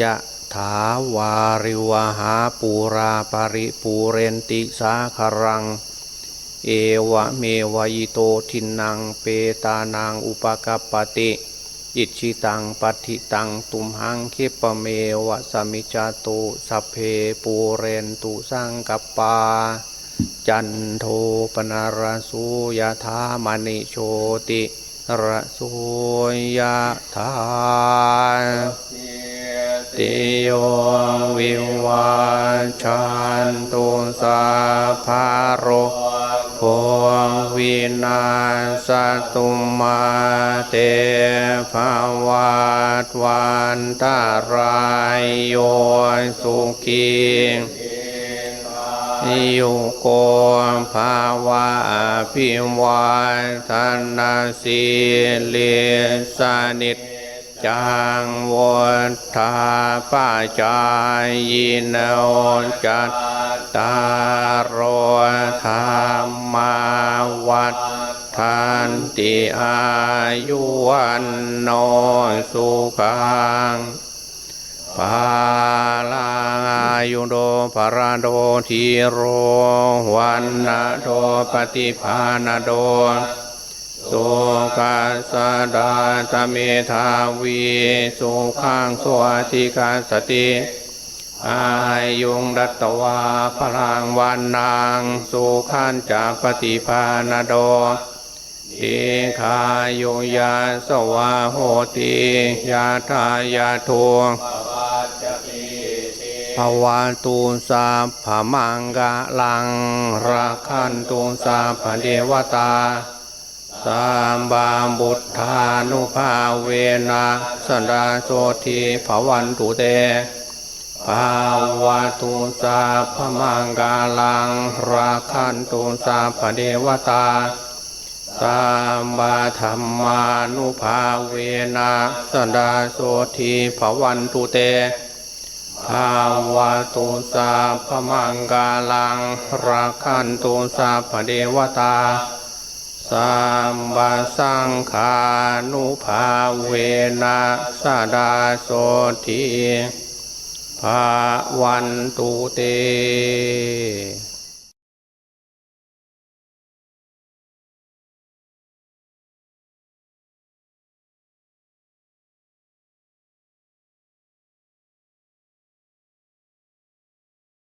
ยะถาวาริวหาปูราปริปูเรนติสาครัง เอวะเมวายโตทินังเปตานางอุปกปปติ อิชิตังปัติตังตุมหังคิปะเมวะสมิจาตุสเพปูเรนตุสังกปา จันโทปนารสุยะธามณิโชติระโสยะธา ติโยวิวาชันตุสาภาโรโควินาสตุมาเตภวัตวันตารายโยสุขียุโกภาวะพิวัฒนาสีเลสนิจ จังวุฒาปัจจายโนจัตตารโอธรรมาวัฏทันติอายุวันโนสุขังปาลายุโดภาราโดทีโรวันนาโดปฏิภาณโด สดาตเมธาวีสุขังสวัติกาสติอายุงดัตวาพลังวันนางสุขันจะปฏิภาณโดอิคายุยาสวาโหติยาทายาทุงภาวาตูสาภมังกะลังราคันตูสาภเดวตา สามบาบุตธานุภาเวนะสันดาโสทีภวันตุเตภาวะตุสาพมังกาลังราคันตุสาภเดวตาสามบาธรรมานุภาเวนะสดาโสทีภวันตุเตภาวะตุสาพมังกาลังราคันตุสาภเดวตา สามบาสังขานุภาเวนะสดาโสทีภาวันตุเต